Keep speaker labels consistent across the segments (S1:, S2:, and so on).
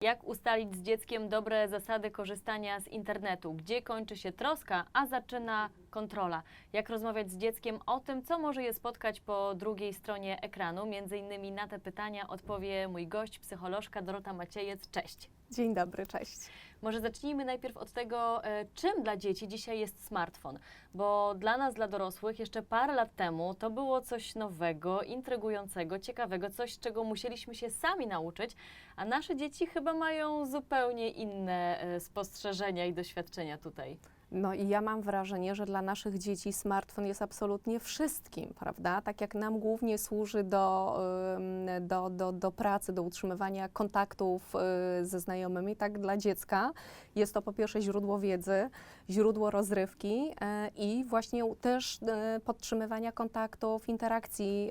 S1: Jak ustalić z dzieckiem dobre zasady korzystania z internetu? Gdzie kończy się troska, a zaczyna kontrola? Jak rozmawiać z dzieckiem o tym, co może je spotkać po drugiej stronie ekranu? Między innymi na te pytania odpowie mój gość, psycholożka Dorota Maciejec. Cześć.
S2: Dzień dobry, cześć.
S1: Może zacznijmy najpierw od tego, e, czym dla dzieci dzisiaj jest smartfon, bo dla nas, dla dorosłych, jeszcze parę lat temu to było coś nowego, intrygującego, ciekawego, coś, czego musieliśmy się sami nauczyć, a nasze dzieci chyba mają zupełnie inne e, spostrzeżenia i doświadczenia tutaj.
S2: No i ja mam wrażenie, że dla naszych dzieci smartfon jest absolutnie wszystkim, prawda? Tak jak nam głównie służy do, do, do, do pracy, do utrzymywania kontaktów y, ze znajomymi, tak dla dziecka jest to po pierwsze źródło wiedzy, źródło rozrywki y, i właśnie też y, podtrzymywania kontaktów, interakcji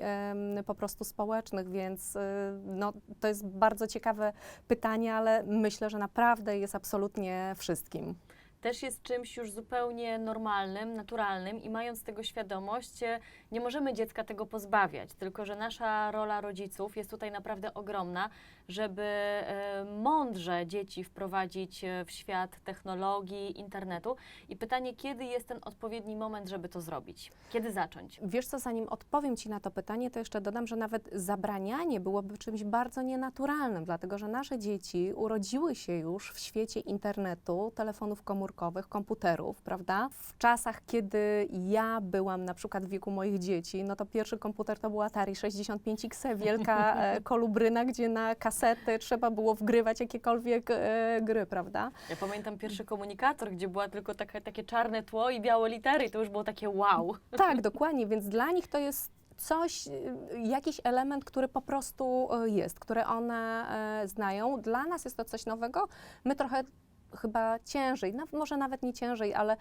S2: po prostu społecznych, więc no, to jest bardzo ciekawe pytanie, ale myślę, że naprawdę jest absolutnie wszystkim.
S1: Też jest czymś już zupełnie normalnym, naturalnym i mając tego świadomość, e, nie możemy dziecka tego pozbawiać, tylko że nasza rola rodziców jest tutaj naprawdę ogromna, żeby e, mądrze dzieci wprowadzić e, w świat technologii, internetu. I pytanie, kiedy jest ten odpowiedni moment, żeby to zrobić? Kiedy zacząć?
S2: Wiesz co, zanim odpowiem Ci na to pytanie, to jeszcze dodam, że nawet zabranianie byłoby czymś bardzo nienaturalnym, dlatego że nasze dzieci urodziły się już w świecie internetu, telefonów komórkowych, komputerów, prawda? W czasach, kiedy ja byłam na przykład w wieku moich dzieci, no to pierwszy komputer to był Atari 65XE, wielka e, kolubryna, gdzie na kasety trzeba było wgrywać jakiekolwiek e, gry, prawda?
S1: Ja pamiętam pierwszy komunikator, gdzie była tylko taka, takie czarne tło i białe litery i to już było takie wow.
S2: Tak, dokładnie, więc dla nich to jest coś, y, jakiś element, który po prostu y, jest, który one e, znają. Dla nas jest to coś nowego. My trochę chyba ciężej, na, może nawet nie ciężej, ale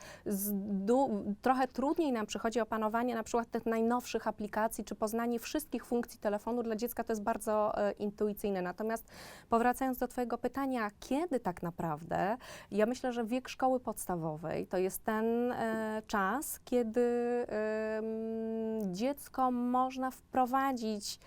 S2: trochę trudniej nam przychodzi opanowanie na przykład tych najnowszych aplikacji, czy poznanie wszystkich funkcji telefonu. Dla dziecka to jest bardzo e, intuicyjne. Natomiast powracając do Twojego pytania, kiedy tak naprawdę, ja myślę, że wiek szkoły podstawowej to jest ten e, czas, kiedy em, dziecko można wprowadzić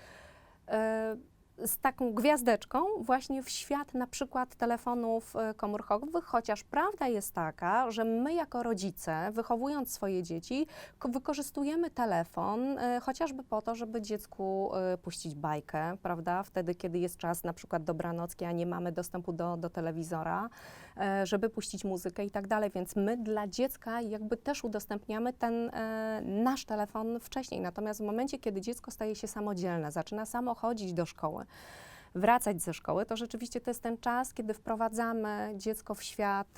S2: e, z taką gwiazdeczką właśnie w świat na przykład telefonów e, komórkowych, chociaż prawda jest taka, że my jako rodzice, wychowując swoje dzieci, ko- wykorzystujemy telefon e, chociażby po to, żeby dziecku e, puścić bajkę, prawda, wtedy, kiedy jest czas na przykład dobranocki, a nie mamy dostępu do, do telewizora, żeby puścić muzykę i tak dalej, więc my dla dziecka jakby też udostępniamy ten e, nasz telefon wcześniej, natomiast w momencie, kiedy dziecko staje się samodzielne, zaczyna samo chodzić do szkoły, wracać ze szkoły, to rzeczywiście to jest ten czas, kiedy wprowadzamy dziecko w świat,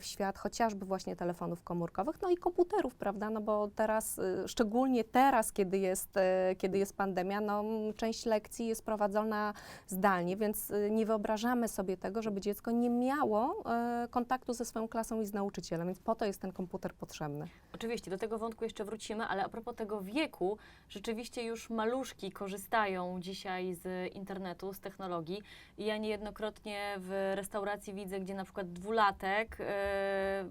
S2: w świat chociażby właśnie telefonów komórkowych, no i komputerów, prawda, no bo teraz, y, szczególnie teraz, kiedy jest, y, kiedy jest pandemia, no część lekcji jest prowadzona zdalnie, więc y, nie wyobrażamy sobie tego, żeby dziecko nie miało kontaktu ze swoją klasą i z nauczycielem, więc po to jest ten komputer potrzebny.
S1: Oczywiście, do tego wątku jeszcze wrócimy, ale a propos tego wieku, rzeczywiście już maluszki korzystają dzisiaj z internetu, z technologii. I ja niejednokrotnie w restauracji widzę, gdzie na przykład dwulatek e,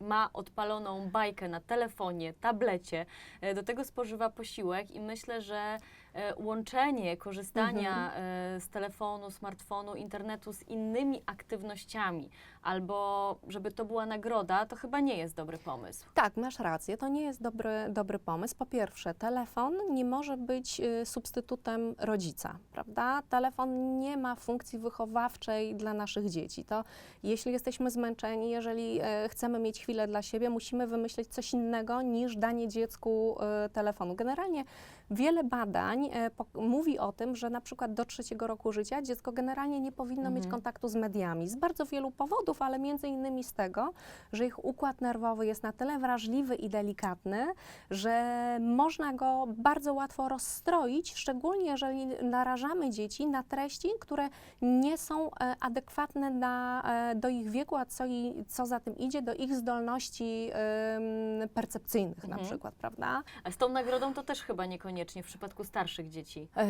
S1: ma odpaloną bajkę na telefonie, tablecie, e, do tego spożywa posiłek i myślę, że e, łączenie korzystania e, z telefonu, smartfonu, internetu z innymi aktywnościami, albo żeby to była nagroda, to chyba nie jest dobry pomysł.
S2: Tak, masz rację, to nie jest dobry, dobry pomysł. Po pierwsze, telefon nie może być y, substytutem rodzica, prawda? Telefon nie ma funkcji wychowawczej dla naszych dzieci. To jeśli jesteśmy zmęczeni, jeżeli e, chcemy mieć chwilę dla siebie, musimy wymyślić coś innego niż danie dziecku e, telefonu. Generalnie wiele badań e, mówi o tym, że na przykład do trzeciego roku życia dziecko generalnie nie powinno mieć
S1: Mhm.
S2: kontaktu z mediami z bardzo wielu powodów, ale między innymi z tego, że ich układ nerwowy jest na tyle wrażliwy i delikatny, że można go bardzo łatwo rozstroić, szczególnie jeżeli narażamy dzieci na treści, które nie są e, adekwatne na, e, do ich wieku, a co, i, co za tym idzie, do ich zdolności em, percepcyjnych na
S1: Mhm.
S2: przykład, prawda?
S1: A z tą nagrodą to też chyba niekoniecznie w przypadku starszych dzieci?
S2: E,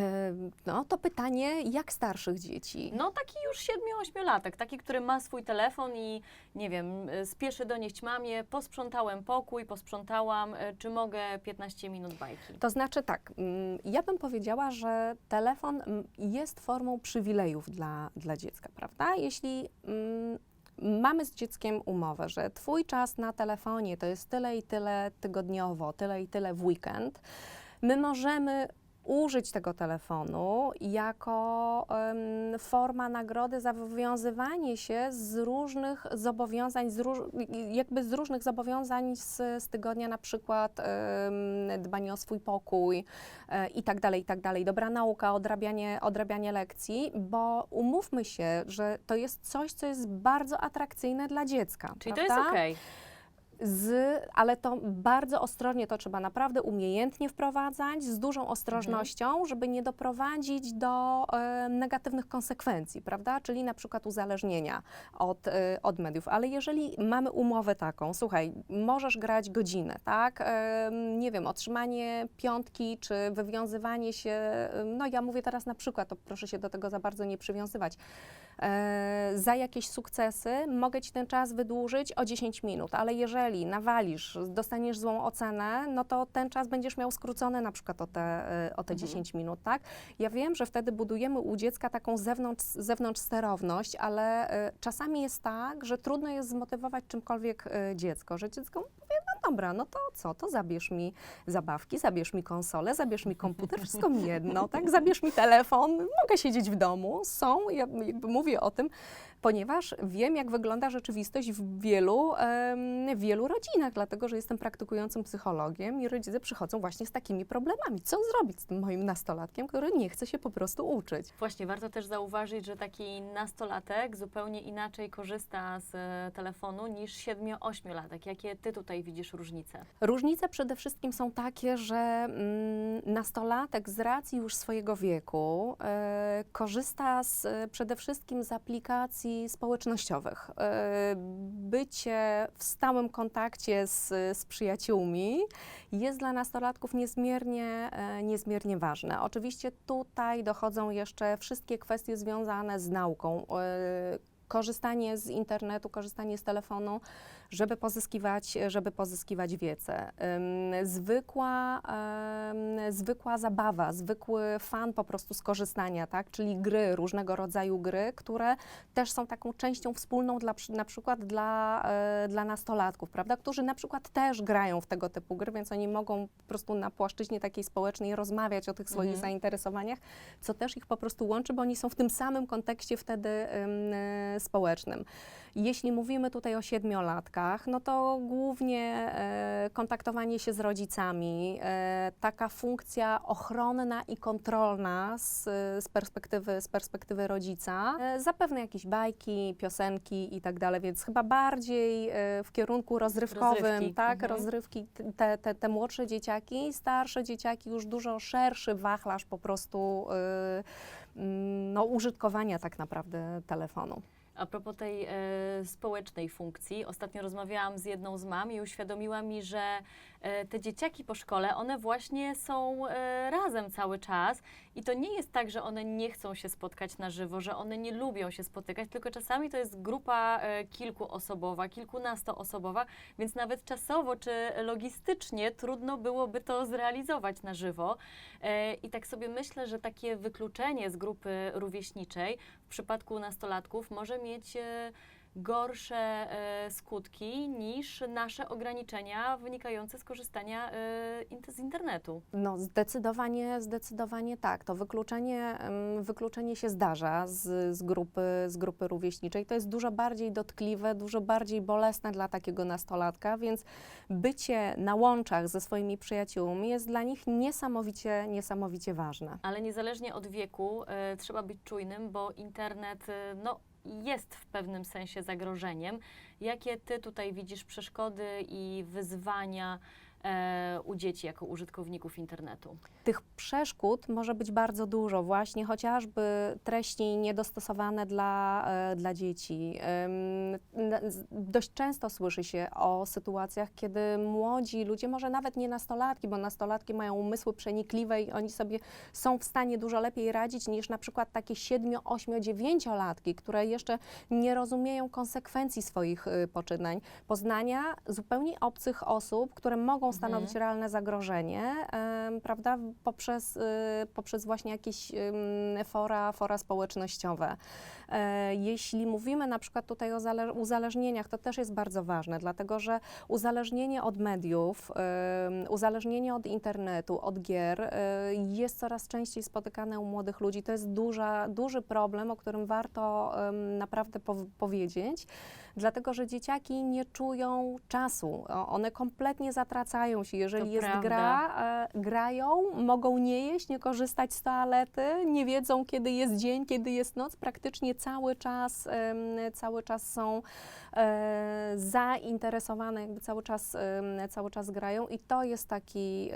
S2: No to pytanie, jak starszych dzieci?
S1: No taki już 7-8-latek, taki, który ma swój telefon i nie wiem, y, spieszy donieść mamie, posprzątałem pokój, posprzątałam, y, czy mogę 15 minut bajki?
S2: To znaczy tak, mm, ja bym powiedziała, że telefon mm, jest formą przywilejów dla, dla dziecka, prawda? Jeśli mm, mamy z dzieckiem umowę, że twój czas na telefonie to jest tyle i tyle tygodniowo, tyle i tyle w weekend, my możemy użyć tego telefonu jako forma nagrody za wywiązywanie się z różnych zobowiązań, z róż, jakby z różnych zobowiązań z, z tygodnia, na przykład dbanie o swój pokój e, i tak dalej, i tak dalej, dobra nauka, odrabianie, odrabianie lekcji, bo umówmy się, że to jest coś, co jest bardzo atrakcyjne dla dziecka.
S1: Czyli
S2: prawda?
S1: to jest okej.
S2: Z, ale to bardzo ostrożnie to trzeba naprawdę umiejętnie wprowadzać, z dużą ostrożnością, żeby nie doprowadzić do e, negatywnych konsekwencji, prawda? Czyli na przykład uzależnienia od, e, od mediów. Ale jeżeli mamy umowę taką, słuchaj, możesz grać godzinę, tak? E, nie wiem, otrzymanie piątki, czy wywiązywanie się, no ja mówię teraz na przykład, to proszę się do tego za bardzo nie przywiązywać, za jakieś sukcesy mogę Ci ten czas wydłużyć o 10 minut, ale jeżeli nawalisz, dostaniesz złą ocenę, no to ten czas będziesz miał skrócony na przykład o te, e, o te
S1: Mhm.
S2: 10 minut, tak? Ja wiem, że wtedy budujemy u dziecka taką zewnątrz, zewnątrz sterowność, ale e, czasami jest tak, że trudno jest zmotywować czymkolwiek e, dziecko, że dziecko powie, no dobra, no to co, to zabierz mi zabawki, zabierz mi konsolę, zabierz mi komputer, wszystko mi jedno, tak? Zabierz mi telefon, mogę siedzieć w domu. Są, ja jakby mówię o tym, ponieważ wiem, jak wygląda rzeczywistość w wielu, em, wielu rodzinach, dlatego że jestem praktykującym psychologiem i rodzice przychodzą właśnie z takimi problemami. Co zrobić z tym moim nastolatkiem, który nie chce się po prostu uczyć?
S1: Właśnie, warto też zauważyć, że taki nastolatek zupełnie inaczej korzysta z e, telefonu niż 7-8-latek. Jakie ty tutaj widzisz różnice?
S2: Różnice przede wszystkim są takie, że mm, nastolatek z racji już swojego wieku e, korzysta z, e, przede wszystkim z aplikacji społecznościowych. E, bycie w stałym kontakcie z, z przyjaciółmi jest dla nastolatków niezmiernie, e, niezmiernie ważne. Oczywiście tutaj dochodzą jeszcze wszystkie kwestie związane z nauką. E, korzystanie z internetu, korzystanie z telefonu, żeby pozyskiwać, żeby pozyskiwać wiedzę. Zwykła, zwykła zabawa, zwykły fan po prostu z korzystania, tak? czyli gry, różnego rodzaju gry, które też są taką częścią wspólną dla, na przykład dla, e, dla nastolatków, prawda? którzy na przykład też grają w tego typu gry, więc oni mogą po prostu na płaszczyźnie takiej społecznej rozmawiać o tych swoich
S1: Mhm.
S2: zainteresowaniach, co też ich po prostu łączy, bo oni są w tym samym kontekście wtedy e, społecznym. Jeśli mówimy tutaj o siedmiolatkach, no to głównie e, kontaktowanie się z rodzicami, e, taka funkcja ochronna i kontrolna z, z, perspektywy, z perspektywy rodzica, e, zapewne jakieś bajki, piosenki i tak dalej, więc chyba bardziej w kierunku rozrywkowym,
S1: Rozrywki,
S2: tak,
S1: mhm.
S2: rozrywki, te, te, te młodsze dzieciaki, starsze dzieciaki już dużo szerszy wachlarz po prostu no, użytkowania tak naprawdę telefonu.
S1: A propos tej e, społecznej funkcji, ostatnio rozmawiałam z jedną z mam i uświadomiła mi, że e, te dzieciaki po szkole, one właśnie są e, razem cały czas i to nie jest tak, że one nie chcą się spotkać na żywo, że one nie lubią się spotykać, tylko czasami to jest grupa e, kilkuosobowa, kilkunastoosobowa, więc nawet czasowo czy logistycznie trudno byłoby to zrealizować na żywo. E, I tak sobie myślę, że takie wykluczenie z grupy rówieśniczej w przypadku nastolatków może mieć e, gorsze e, skutki niż nasze ograniczenia wynikające z korzystania e, z internetu.
S2: No zdecydowanie, zdecydowanie tak. To wykluczenie, wykluczenie się zdarza z, z, grupy, z grupy rówieśniczej. To jest dużo bardziej dotkliwe, dużo bardziej bolesne dla takiego nastolatka, więc bycie na łączach ze swoimi przyjaciółmi jest dla nich niesamowicie, niesamowicie ważne.
S1: Ale niezależnie od wieku e, trzeba być czujnym, bo internet e, no, jest w pewnym sensie zagrożeniem. Jakie ty tutaj widzisz przeszkody i wyzwania u dzieci jako użytkowników internetu?
S2: Tych przeszkód może być bardzo dużo, właśnie chociażby treści niedostosowane dla, e, dla dzieci. Dość często słyszy się o sytuacjach, kiedy młodzi ludzie, może nawet nie nastolatki, bo nastolatki mają umysły przenikliwe i oni sobie są w stanie dużo lepiej radzić niż na przykład takie 7, 8, 9-latki, które jeszcze nie rozumieją konsekwencji swoich y, poczynań. Poznania zupełnie obcych osób, które mogą stanowić realne zagrożenie, em, prawda, poprzez, y, poprzez właśnie jakieś fora, fora społecznościowe. E, Jeśli mówimy na przykład tutaj o zale- uzależnieniach, to też jest bardzo ważne, dlatego że uzależnienie od mediów, uzależnienie od internetu, od gier y, jest coraz częściej spotykane u młodych ludzi. To jest duża, duży problem, o którym warto naprawdę pow- powiedzieć dlatego że dzieciaki nie czują czasu. One kompletnie zatracają się. Jeżeli
S1: To
S2: jest
S1: prawda.
S2: gra, e, grają, mogą nie jeść, nie korzystać z toalety, nie wiedzą, kiedy jest dzień, kiedy jest noc. Praktycznie cały czas, cały czas są e, zainteresowane, jakby cały czas, cały czas grają i to jest taki,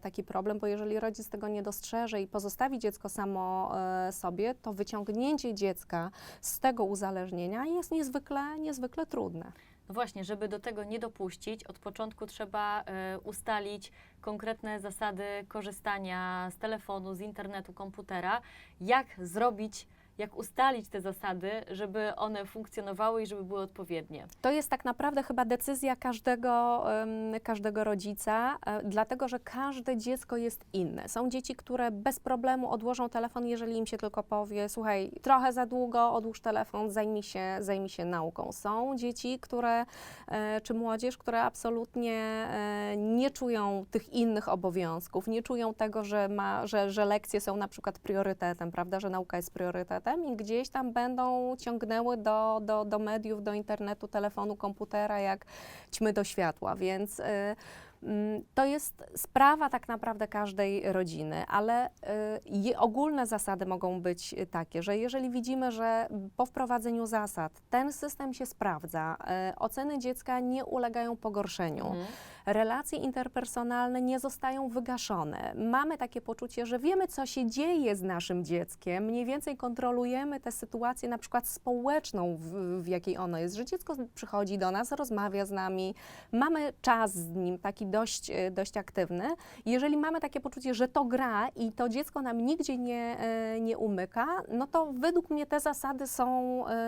S2: taki problem, bo jeżeli rodzic tego nie dostrzeże i pozostawi dziecko samo e, sobie, to wyciągnięcie dziecka z tego uzależnienia jest niezwykle, niezwykle trudne.
S1: No właśnie, żeby do tego nie dopuścić, od początku trzeba e, ustalić konkretne zasady korzystania z telefonu, z internetu, komputera. Jak zrobić, jak ustalić te zasady, żeby one funkcjonowały i żeby były odpowiednie.
S2: To jest tak naprawdę chyba decyzja każdego, każdego rodzica, e, dlatego że każde dziecko jest inne. Są dzieci, które bez problemu odłożą telefon, jeżeli im się tylko powie, słuchaj, trochę za długo, odłóż telefon, zajmij się, zajmij się nauką. Są dzieci, które, e, czy młodzież, które absolutnie e, nie czują tych innych obowiązków, nie czują tego, że, ma, że, że lekcje są na przykład priorytetem, prawda, że nauka jest priorytetem i gdzieś tam będą ciągnęły do, do, do mediów, do internetu, telefonu, komputera, jak ćmy do światła, więc y, to jest sprawa tak naprawdę każdej rodziny, ale y, ogólne zasady mogą być y, takie, że jeżeli widzimy, że po wprowadzeniu zasad ten system się sprawdza, y, oceny dziecka nie ulegają pogorszeniu,
S1: Mhm.
S2: relacje interpersonalne nie zostają wygaszone. Mamy takie poczucie, że wiemy, co się dzieje z naszym dzieckiem, mniej więcej kontrolujemy tę sytuację, na przykład społeczną, w, w jakiej ono jest, że dziecko przychodzi do nas, rozmawia z nami, mamy czas z nim, taki dość, e, dość aktywny. Jeżeli mamy takie poczucie, że to gra i to dziecko nam nigdzie nie, e, nie umyka, no to według mnie te zasady są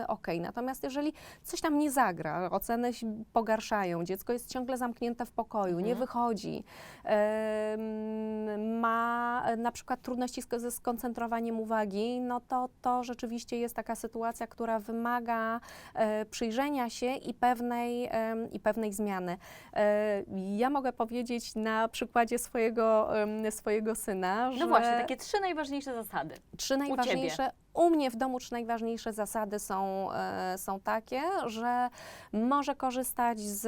S2: ok. Natomiast jeżeli coś tam nie zagra, oceny się pogarszają, dziecko jest ciągle zamknięte w pokoju, nie
S1: Mhm.
S2: wychodzi, em, ma e, na przykład trudności ze skoncentrowaniem uwagi, no to to rzeczywiście jest taka sytuacja, która wymaga e, przyjrzenia się i pewnej, i pewnej zmiany. E, ja mogę powiedzieć na przykładzie swojego, swojego syna, że
S1: No właśnie, takie trzy najważniejsze zasady.
S2: trzy najważniejsze. U mnie w domu trzy najważniejsze zasady są, e, są takie, że może korzystać z,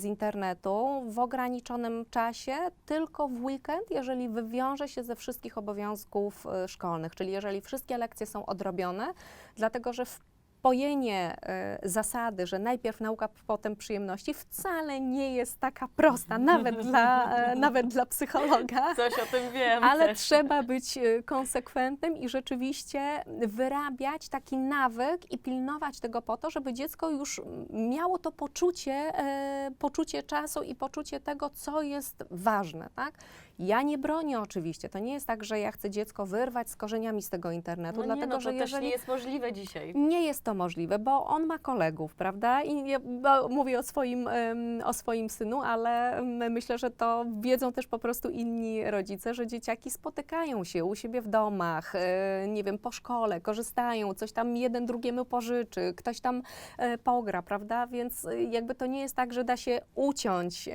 S2: z internetu w ograniczonym czasie, tylko w weekend, jeżeli wywiąże się ze wszystkich obowiązków e, szkolnych, czyli jeżeli wszystkie lekcje są odrobione, dlatego że wpojenie e, zasady, że najpierw nauka, potem przyjemności, wcale nie jest taka prosta, nawet dla, e, nawet dla psychologa.
S1: Coś o tym wiem
S2: Ale
S1: też.
S2: trzeba być e, konsekwentnym i rzeczywiście wyrabiać taki nawyk i pilnować tego po to, żeby dziecko już miało to poczucie, e, poczucie czasu i poczucie tego, co jest ważne, tak? Ja nie bronię oczywiście. To nie jest tak, że ja chcę dziecko wyrwać z korzeniami z tego internetu,
S1: No nie,
S2: dlatego
S1: no to
S2: że jeżeli
S1: nie jest możliwe dzisiaj.
S2: nie jest to możliwe, bo on ma kolegów, prawda? I ja mówię o swoim, o swoim synu, ale myślę, że to wiedzą też po prostu inni rodzice, że dzieciaki spotykają się u siebie w domach, e, nie wiem, po szkole, korzystają, coś tam jeden drugiemu pożyczy, ktoś tam e, pogra, prawda? Więc e, jakby to nie jest tak, że da się uciąć,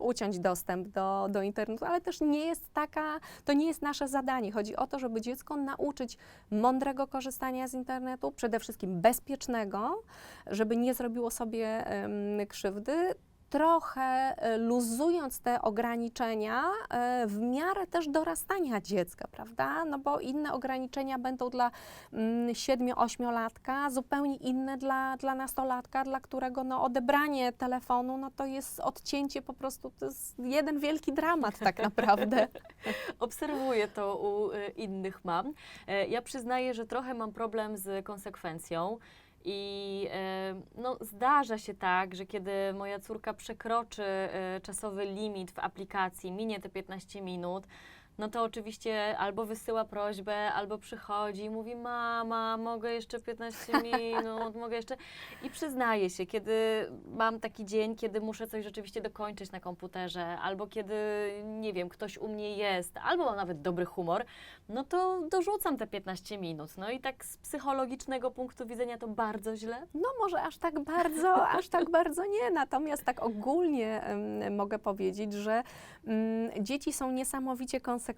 S2: uciąć dostęp do, do internetu, ale też nie jest taka, to nie jest nasze zadanie. Chodzi o to, żeby dziecko nauczyć mądrego korzystania z internetu, przede wszystkim bezpiecznego, żeby nie zrobiło sobie em, krzywdy. Trochę e, luzując te ograniczenia e, w miarę też dorastania dziecka, prawda? No bo inne ograniczenia będą dla mm, 7-8-latka, zupełnie inne dla, dla nastolatka, dla którego no, odebranie telefonu no, to jest odcięcie po prostu, to jest jeden wielki dramat tak naprawdę.
S1: Obserwuję to u y, innych mam. E, Ja przyznaję, że trochę mam problem z konsekwencją. I no, zdarza się tak, że kiedy moja córka przekroczy e, czasowy limit w aplikacji, minie te 15 minut, no to oczywiście albo wysyła prośbę, albo przychodzi i mówi: Mama, mogę jeszcze 15 minut, mogę jeszcze. I przyznaję się, kiedy mam taki dzień, kiedy muszę coś rzeczywiście dokończyć na komputerze, albo kiedy, nie wiem, ktoś u mnie jest, albo mam nawet dobry humor, no to dorzucam te 15 minut. No i tak z psychologicznego punktu widzenia to bardzo źle.
S2: No może aż tak bardzo, aż tak bardzo nie. Natomiast tak ogólnie em, mogę powiedzieć, że mm, dzieci są niesamowicie konsekwentne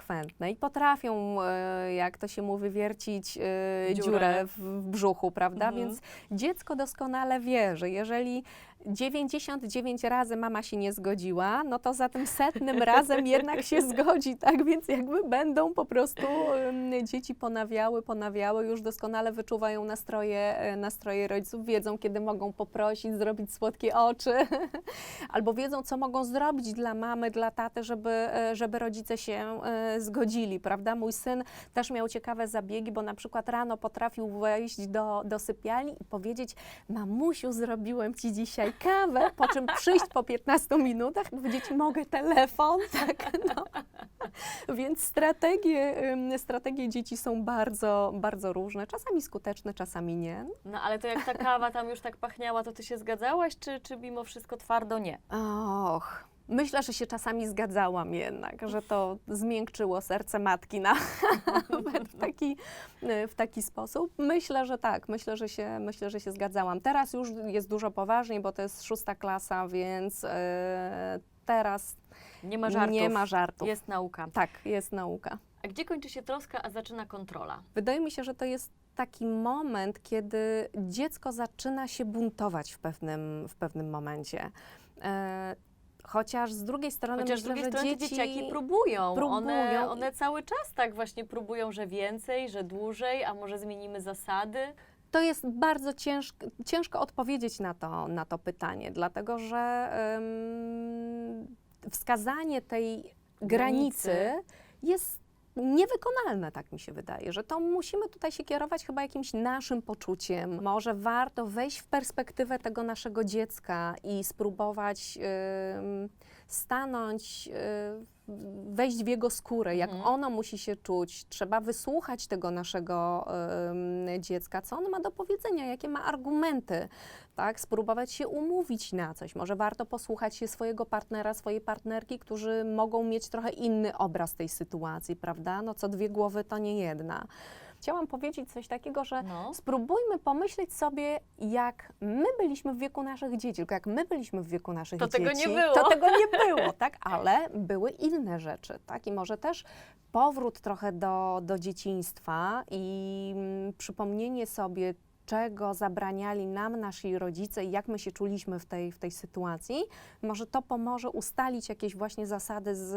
S2: i potrafią, e, jak to się mówi, wiercić e,
S1: Dziurę.
S2: dziurę w, w brzuchu, prawda?
S1: Mhm.
S2: Więc dziecko doskonale wie, że jeżeli 99 razy mama się nie zgodziła, no to za tym setnym razem jednak się zgodzi, tak? Więc jakby będą po prostu em, dzieci ponawiały, ponawiały, już doskonale wyczuwają nastroje, e, nastroje rodziców, wiedzą, kiedy mogą poprosić, zrobić słodkie oczy, albo wiedzą, co mogą zrobić dla mamy, dla taty, żeby, e, żeby rodzice się e, zgodzili, prawda? Mój syn też miał ciekawe zabiegi, bo na przykład rano potrafił wejść do, do sypialni i powiedzieć, mamusiu, zrobiłem ci dzisiaj kawę, po czym przyjść po 15 minutach powiedzieć, mogę telefon, tak, no. Więc strategie, strategie dzieci są bardzo, bardzo różne, czasami skuteczne, czasami nie.
S1: No ale to jak ta kawa tam już tak pachniała, to ty się zgadzałaś, czy, czy mimo wszystko twardo nie?
S2: Och, myślę, że się czasami zgadzałam jednak, że to zmiękczyło serce matki na, w, taki, w taki sposób. Myślę, że tak, myślę, że się, myślę, że się zgadzałam. Teraz już jest dużo poważniej, bo to jest szósta klasa, więc e, teraz
S1: Nie ma żartów.
S2: nie ma żartów.
S1: Jest nauka.
S2: Tak, jest nauka.
S1: A gdzie kończy się troska, a zaczyna kontrola?
S2: Wydaje mi się, że to jest taki moment, kiedy dziecko zaczyna się buntować w pewnym, w pewnym momencie. E, chociaż z drugiej strony
S1: Chociaż z
S2: myślę,
S1: drugiej strony
S2: dzieci
S1: dzieciaki próbują.
S2: próbują
S1: One, one cały czas tak właśnie próbują, że więcej, że dłużej, a może zmienimy zasady.
S2: To jest bardzo ciężko, ciężko odpowiedzieć na to, na to pytanie, dlatego że wskazanie tej granicy,
S1: Granicy.
S2: jest niewykonalne, tak mi się wydaje, że to musimy tutaj się kierować chyba jakimś naszym poczuciem. Może warto wejść w perspektywę tego naszego dziecka i spróbować em, stanąć, em, wejść w jego skórę, jak
S1: Mhm.
S2: ono musi się czuć. Trzeba wysłuchać tego naszego dziecka, co ono ma do powiedzenia, jakie ma argumenty, tak? Spróbować się umówić na coś. Może warto posłuchać się swojego partnera, swojej partnerki, którzy mogą mieć trochę inny obraz tej sytuacji, prawda? No co dwie głowy to nie jedna. Chciałam powiedzieć coś takiego, że
S1: No.
S2: Spróbujmy pomyśleć sobie, jak my byliśmy w wieku naszych dzieci, tylko jak my byliśmy w wieku naszych
S1: To
S2: dzieci.
S1: tego nie było.
S2: To tego nie było, tak? Ale były inne rzeczy, tak? I może też powrót trochę do, do dzieciństwa i mm, przypomnienie sobie, czego zabraniali nam nasi rodzice i jak my się czuliśmy w tej, w tej sytuacji, może to pomoże ustalić jakieś właśnie zasady z,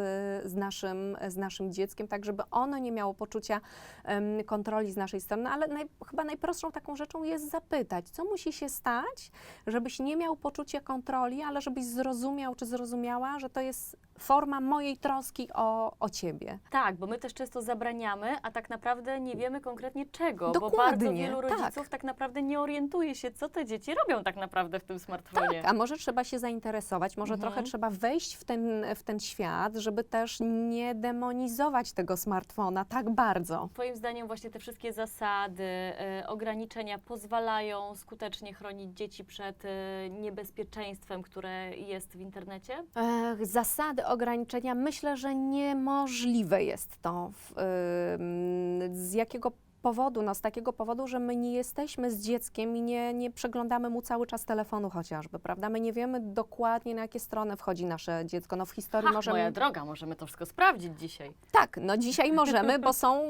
S2: z, naszym, z naszym dzieckiem, tak żeby ono nie miało poczucia em, kontroli z naszej strony, ale naj, chyba najprostszą taką rzeczą jest zapytać, co musi się stać, żebyś nie miał poczucia kontroli, ale żebyś zrozumiał czy zrozumiała, że to jest forma mojej troski o, o ciebie.
S1: Tak, bo my też często zabraniamy, a tak naprawdę nie wiemy konkretnie czego, bo bardzo
S2: Dokładnie,
S1: wielu
S2: tak.
S1: rodziców tak. naprawdę nie orientuje się, co te dzieci robią tak naprawdę w tym smartfonie.
S2: Tak, a może trzeba się zainteresować, może
S1: Mhm.
S2: trochę trzeba wejść w ten, w ten świat, żeby też nie demonizować tego smartfona tak bardzo.
S1: Twoim zdaniem właśnie te wszystkie zasady, e, ograniczenia pozwalają skutecznie chronić dzieci przed e, niebezpieczeństwem, które jest w internecie?
S2: Ech, zasady, ograniczenia, myślę, że niemożliwe jest to. W, ym, z jakiego powodu, no z takiego powodu, że my nie jesteśmy z dzieckiem i nie, nie przeglądamy mu cały czas telefonu chociażby, prawda? My nie wiemy dokładnie, na jakie strony wchodzi nasze dziecko. No w historii
S1: Ha,
S2: możemy...
S1: moja droga, możemy to wszystko sprawdzić dzisiaj.
S2: Tak, no dzisiaj możemy, bo są,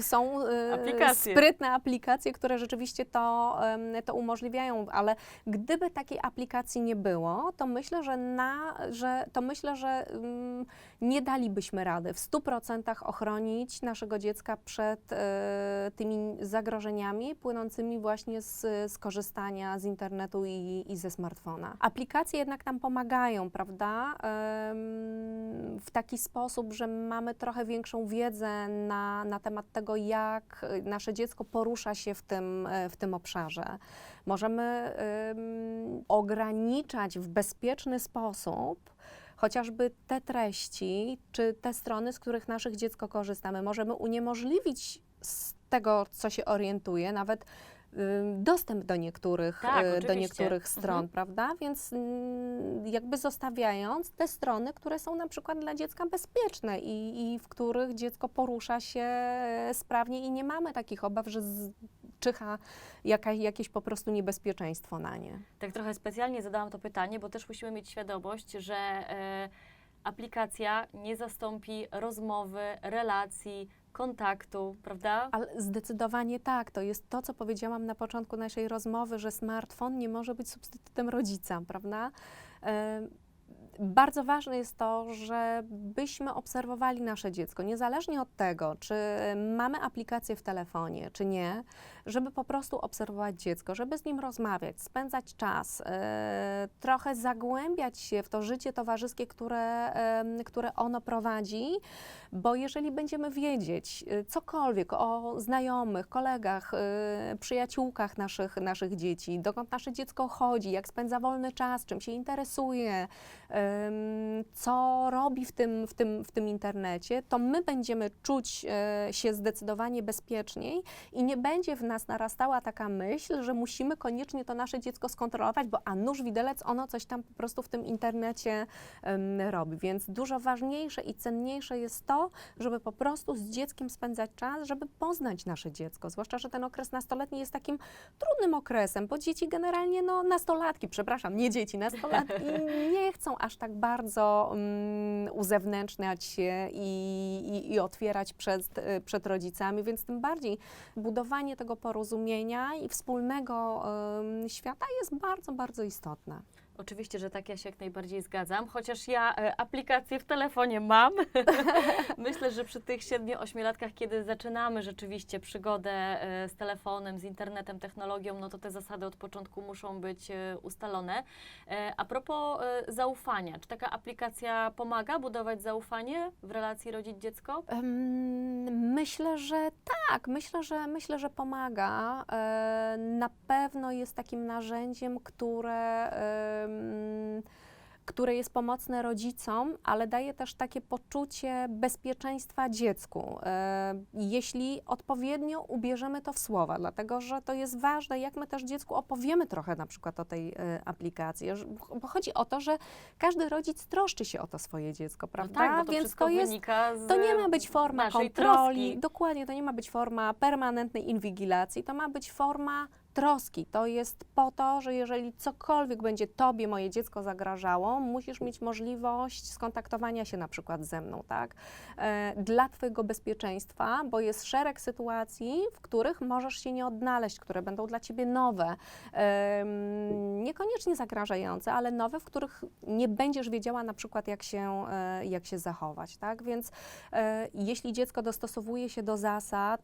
S2: są e,
S1: Aplikacje.
S2: sprytne aplikacje, które rzeczywiście to, to umożliwiają, ale gdyby takiej aplikacji nie było, to myślę, że, na, że, to myślę, że mm, nie dalibyśmy rady w 100% ochronić naszego dziecka przed e, tymi zagrożeniami płynącymi właśnie z, z korzystania z internetu i, i ze smartfona. Aplikacje jednak nam pomagają, prawda? W taki sposób, że mamy trochę większą wiedzę na, na temat tego, jak nasze dziecko porusza się w tym, e, w tym obszarze. Możemy em, ograniczać w bezpieczny sposób chociażby te treści, czy te strony, z których naszych dziecko korzysta. My możemy uniemożliwić tego, co się orientuje, nawet dostęp do niektórych,
S1: Tak,
S2: y, do niektórych stron,
S1: Mhm.
S2: prawda? Więc mm, jakby zostawiając te strony, które są na przykład dla dziecka bezpieczne i, i w których dziecko porusza się sprawnie i nie mamy takich obaw, że z, czyha jakaś, jakieś po prostu niebezpieczeństwo na nie.
S1: Tak trochę specjalnie zadałam to pytanie, bo też musimy mieć świadomość, że e, aplikacja nie zastąpi rozmowy, relacji, kontaktu, prawda?
S2: Ale zdecydowanie tak. To jest to, co powiedziałam na początku naszej rozmowy, że smartfon nie może być substytutem rodzica, prawda? Bardzo ważne jest to, żebyśmy obserwowali nasze dziecko, niezależnie od tego, czy mamy aplikację w telefonie, czy nie, żeby po prostu obserwować dziecko, żeby z nim rozmawiać, spędzać czas, e, trochę zagłębiać się w to życie towarzyskie, które, które ono prowadzi, bo jeżeli będziemy wiedzieć y, cokolwiek o znajomych, kolegach, y, przyjaciółkach naszych, naszych dzieci, dokąd nasze dziecko chodzi, jak spędza wolny czas, czym się interesuje, co robi w tym, w, tym, w tym internecie, to my będziemy czuć e, się zdecydowanie bezpieczniej i nie będzie w nas narastała taka myśl, że musimy koniecznie to nasze dziecko skontrolować, bo a nuż widelec, ono coś tam po prostu w tym internecie robi. Więc dużo ważniejsze i cenniejsze jest to, żeby po prostu z dzieckiem spędzać czas, żeby poznać nasze dziecko. Zwłaszcza, że ten okres nastoletni jest takim trudnym okresem, bo dzieci generalnie, no nastolatki, przepraszam, nie dzieci, nastolatki nie chcą aż tak bardzo mm, uzewnętrzniać się i, i, i otwierać przed, e, przed rodzicami, więc tym bardziej budowanie tego porozumienia i wspólnego em, świata jest bardzo, bardzo istotne.
S1: Oczywiście, że tak, ja się jak najbardziej zgadzam, chociaż ja e, aplikację w telefonie mam. Myślę, że przy tych 7-8 latkach, kiedy zaczynamy rzeczywiście przygodę e, z telefonem, z internetem, technologią, no to te zasady od początku muszą być e, ustalone. E, a propos e, zaufania, czy taka aplikacja pomaga budować zaufanie w relacji rodzic-dziecko?
S2: Myślę, że tak. Myślę, że myślę, że pomaga. E, Na pewno jest takim narzędziem, które, em, które jest pomocne rodzicom, ale daje też takie poczucie bezpieczeństwa dziecku, e, jeśli odpowiednio ubierzemy to w słowa, dlatego że to jest ważne, jak my też dziecku opowiemy trochę na przykład o tej e, aplikacji, bo chodzi o to, że każdy rodzic troszczy się o to swoje dziecko,
S1: No
S2: prawda?
S1: tak, bo to
S2: Więc to jest to nie ma być forma kontroli,
S1: troski.
S2: dokładnie, to nie ma być forma permanentnej inwigilacji, to ma być forma troski. To jest po to, że jeżeli cokolwiek będzie tobie, moje dziecko zagrażało, musisz mieć możliwość skontaktowania się na przykład ze mną, tak? E, dla twojego bezpieczeństwa, bo jest szereg sytuacji, w których możesz się nie odnaleźć, które będą dla ciebie nowe, niekoniecznie zagrażające, ale nowe, w których nie będziesz wiedziała na przykład, jak się, e, jak się zachować, tak? Więc e, jeśli dziecko dostosowuje się do zasad,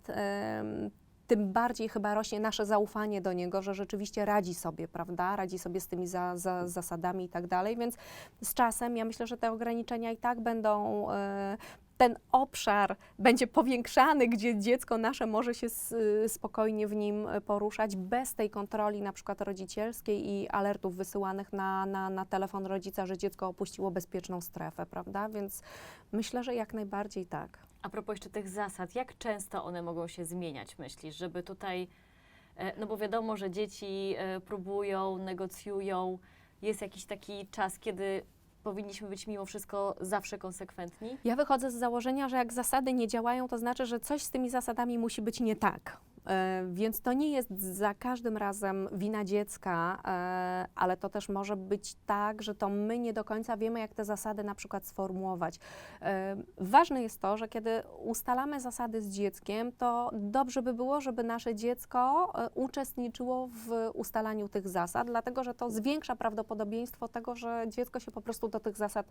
S2: tym bardziej chyba rośnie nasze zaufanie do niego, że rzeczywiście radzi sobie, prawda? Radzi sobie z tymi za, za, zasadami i tak dalej, więc z czasem ja myślę, że te ograniczenia i tak będą. e, ten obszar będzie powiększany, gdzie dziecko nasze może się spokojnie w nim poruszać, bez tej kontroli na przykład rodzicielskiej i alertów wysyłanych na, na, na telefon rodzica, że dziecko opuściło bezpieczną strefę, prawda? Więc myślę, że jak najbardziej tak.
S1: A propos jeszcze tych zasad, jak często one mogą się zmieniać, myślisz, żeby tutaj, e, no bo wiadomo, że dzieci e, próbują, negocjują, jest jakiś taki czas, kiedy powinniśmy być mimo wszystko zawsze konsekwentni?
S2: Ja wychodzę z założenia, że jak zasady nie działają, to znaczy, że coś z tymi zasadami musi być nie tak. E, Więc to nie jest za każdym razem wina dziecka, e, ale to też może być tak, że to my nie do końca wiemy, jak te zasady na przykład sformułować. E, Ważne jest to, że kiedy ustalamy zasady z dzieckiem, to dobrze by było, żeby nasze dziecko uczestniczyło w ustalaniu tych zasad, dlatego że to zwiększa prawdopodobieństwo tego, że dziecko się po prostu do tych zasad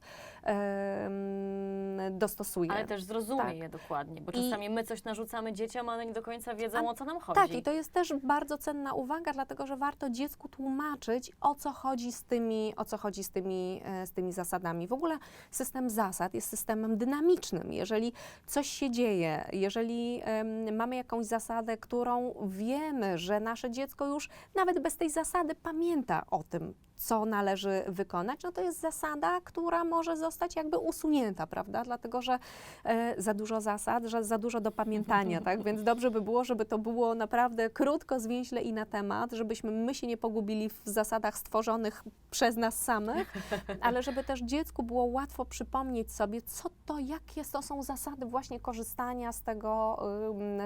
S2: dostosuje.
S1: Ale też zrozumie
S2: Tak.
S1: je dokładnie, bo
S2: I-
S1: czasami my coś narzucamy dzieciom, a one nie do końca wiedzą, o co nam chodzi.
S2: Tak, i to jest też bardzo cenna uwaga, dlatego że warto dziecku tłumaczyć, o co chodzi z tymi, o co chodzi z tymi, e, z tymi zasadami. W ogóle system zasad jest systemem dynamicznym. Jeżeli coś się dzieje, jeżeli em, mamy jakąś zasadę, którą wiemy, że nasze dziecko już nawet bez tej zasady pamięta o tym, co należy wykonać, no to jest zasada, która może zostać jakby usunięta, prawda? Dlatego, że e, za dużo zasad, że za dużo do pamiętania, tak? Więc dobrze by było, żeby to było naprawdę krótko, zwięźle i na temat, żebyśmy my się nie pogubili w zasadach stworzonych przez nas samych, ale żeby też dziecku było łatwo przypomnieć sobie, co to, jakie to są zasady właśnie korzystania z tego,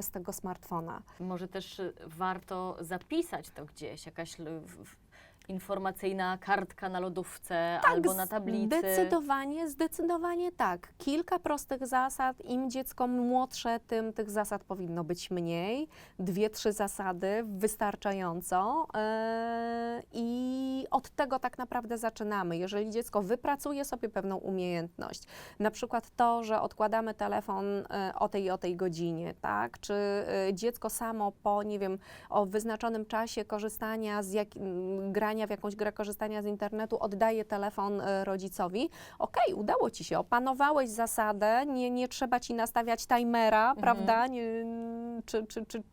S2: z tego smartfona.
S1: Może też warto zapisać to gdzieś, jakaś w- informacyjna kartka na lodówce albo na tablicy.
S2: Zdecydowanie, zdecydowanie tak. Kilka prostych zasad. Im dziecko młodsze, tym tych zasad powinno być mniej. Dwie, trzy zasady wystarczająco. Yy, I od tego tak naprawdę zaczynamy. Jeżeli dziecko wypracuje sobie pewną umiejętność, na przykład to, że odkładamy telefon yy, o tej i o tej godzinie, tak? Czy yy, dziecko samo po, nie wiem, o wyznaczonym czasie korzystania z jak, m, grania w jakąś grę, korzystania z internetu, oddaje telefon e, rodzicowi. Okej, udało ci się, opanowałeś zasadę, nie, nie trzeba ci nastawiać timera, prawda, nie, czy, czy, czy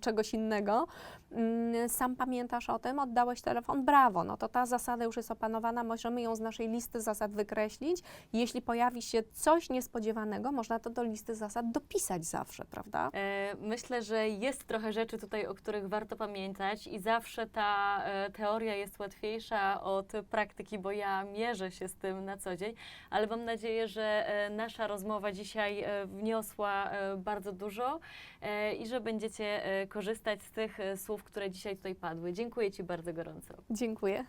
S2: czegoś innego. Mm, Sam pamiętasz o tym, oddałeś telefon, brawo, no to ta zasada już jest opanowana, możemy ją z naszej listy zasad wykreślić. Jeśli pojawi się coś niespodziewanego, można to do listy zasad dopisać zawsze, prawda?
S1: E, Myślę, że jest trochę rzeczy tutaj, o których warto pamiętać i zawsze ta e, teoria jest łatwiejsza od praktyki, bo ja mierzę się z tym na co dzień, ale mam nadzieję, że e, nasza rozmowa dzisiaj wniosła bardzo dużo i że będziecie e, korzystać z tych e, słów, które dzisiaj tutaj padły. Dziękuję Ci bardzo gorąco.
S2: Dziękuję.